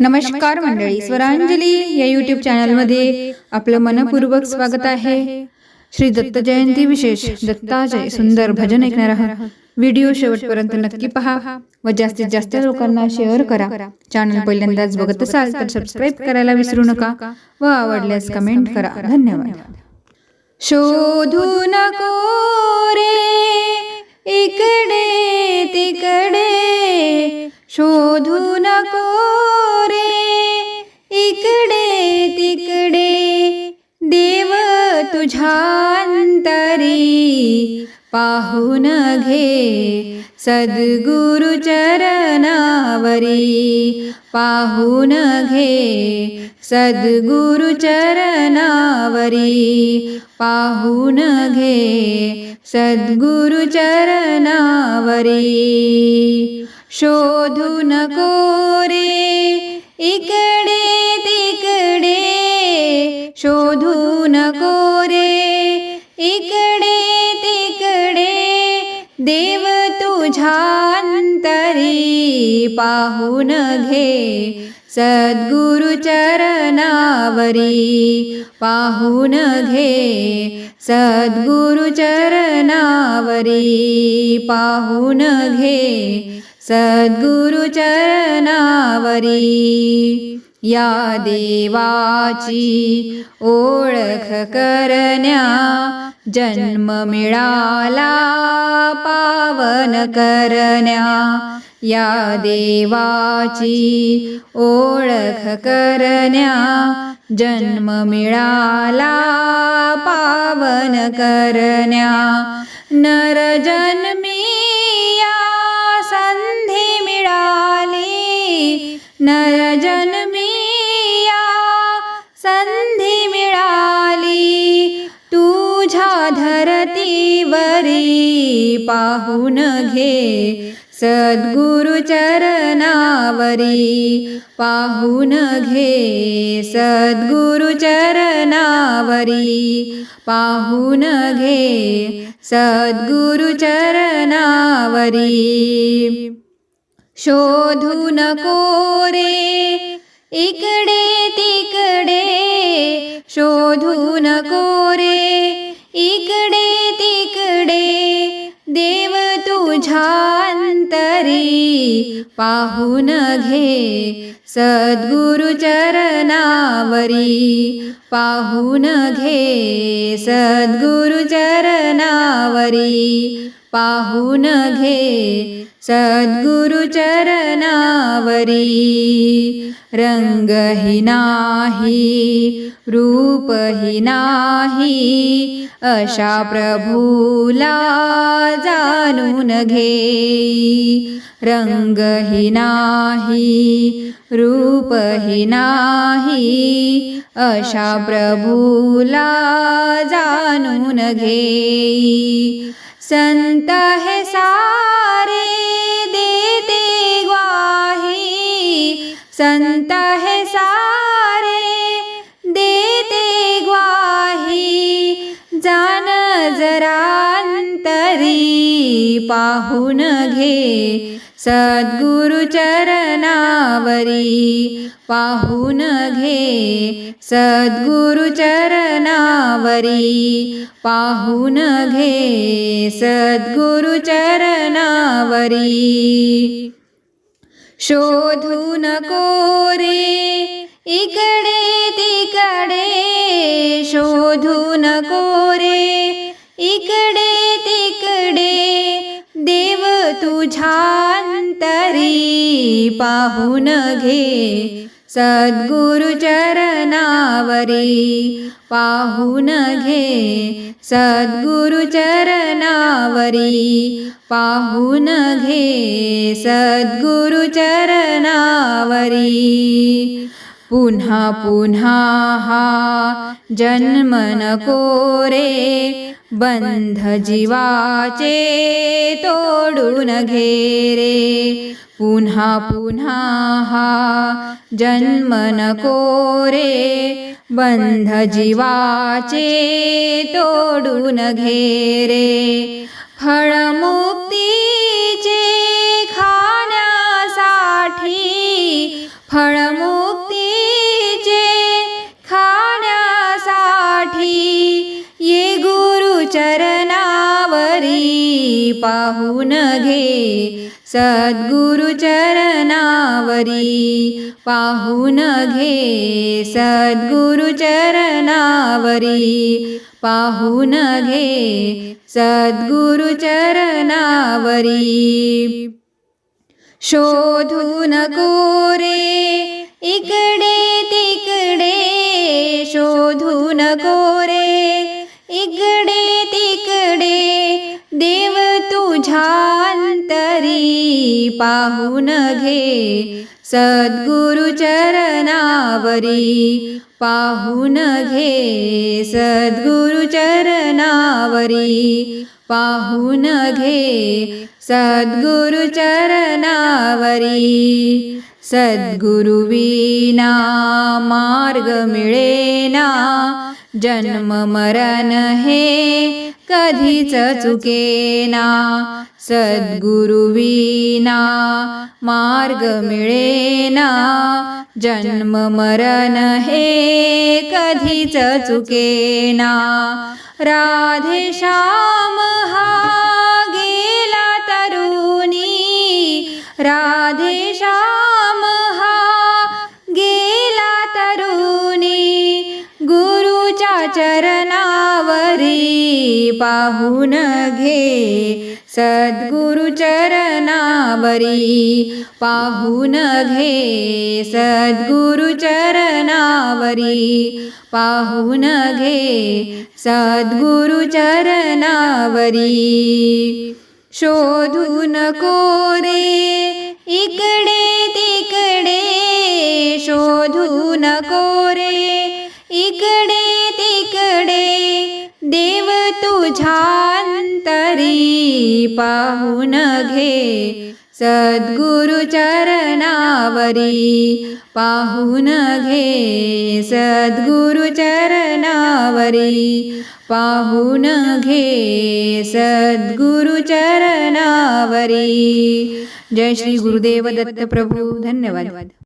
नमस्कार मंडळी स्वरांजली या युट्यूब चॅनलमध्ये आपलं मनपूर्वक स्वागत आहे. श्री दत्त जयंती विशेष दत्ताजय सुंदर भजन ऐकणार आहात व्हिडिओ शेवटपर्यंत नक्की पहा व जास्तीत जास्त लोकांना शेअर करा. चॅनल पहिल्यांदाच बघत असाल तर सबस्क्राईब करायला विसरू नका व आवडल्यास कमेंट करा. धन्यवाद. शोधू नको रे इकडे तिकडे. शोधू पाहून घे. सद्गुरु चरणावरी पाहून घे. सद्गुरु चरणावरी पाहून घे. सद्गुरु चरणावरी शोधू नको रे. इकडे तुझ्यांतरी पाहून घे। सद्गुरु चरणावरी पाहून घे। सद्गुरु चरणावरी पाहून घे। सद्गुरु चरणावरी या देवाची ओळख करण्या जन्म मिळाला पावन करण्या या देवाची ओळख करण्या. जन्म मिळाला पावन करण्या. नर जन्मी या संधी मिळाली. नर धरतीवरी पाहून घे. सद्गुरु चरणावरी पाहून घे. सद्गुरु चरणावरी पाहून घे. सद्गुरु चरणावरी शोधू नको रे. इकडे तिकडे शोधू नको पाहून घे सद्गुरु चरणावरी. पाहून घे सद्गुरु चरणावरी. पाहून घे. सद्गुरु चरणावरी. रंगही नाही रूपही नाही. अशा प्रभूला जाणून घे. रंगही नाही रूपही नाही. अशा प्रभूला जाणून घे. संत है सारे देते ग्वाही। संत है पाहून घे. सद्गुरु चरणावरी पाहून घे. सद्गुरु चरणावरी पाहून घे. सद्गुरु चरणावरी शोधू नको रे. पाहून घे सद्गुरु चरणावरी पाहून घे सद्गुरु चरणावरी पाहून घे सद्गुरु चरणावरी पुन्हा पुन्हा हा जन्म नको रे बंध जीवाचे तोडून घे रे पुन्हा पुन्हा हा जन्म नको रे बंध जीवाचे तोडून घे रे पाहून घे. सद्गुरु चरणावरी पाहून घे. सद्गुरु चरणावरी पाहून घे. सद्गुरु चरणावरी शोधू नको इकडे तिकडे शोधून कोरे. पाहून घे. सद्गुरु चरणावरी पाहून घे. सद्गुरु चरणावरी पाहून घे. सद्गुरु चरणावरी सद्गुरु विना मार्ग मिळेना. जन्म मरण हे कधीच चुकेना. सद्गुरुवीना मार्ग मिळेना. जन्म मरण हे कधीच चुकेना. राधे श्याम हा गेला तरुणी. राधे चरणावरी पाहून घे. सद्गुरु चरणावरी पाहून घे. सद्गुरु चरणावरी पाहून घे. सद्गुरु चरणावरी शोधू नको रे इकडे तिकडे. शोधू नको रे इकडे तुझ्यांतरी पाहून घे. सद्गुरु चरणावरी पाहून घे. सद्गुरु चरणावरी पाहून घे. सद्गुरु चरणावरी. जय श्री गुरुदेव दत्त प्रभू. धन्यवाद.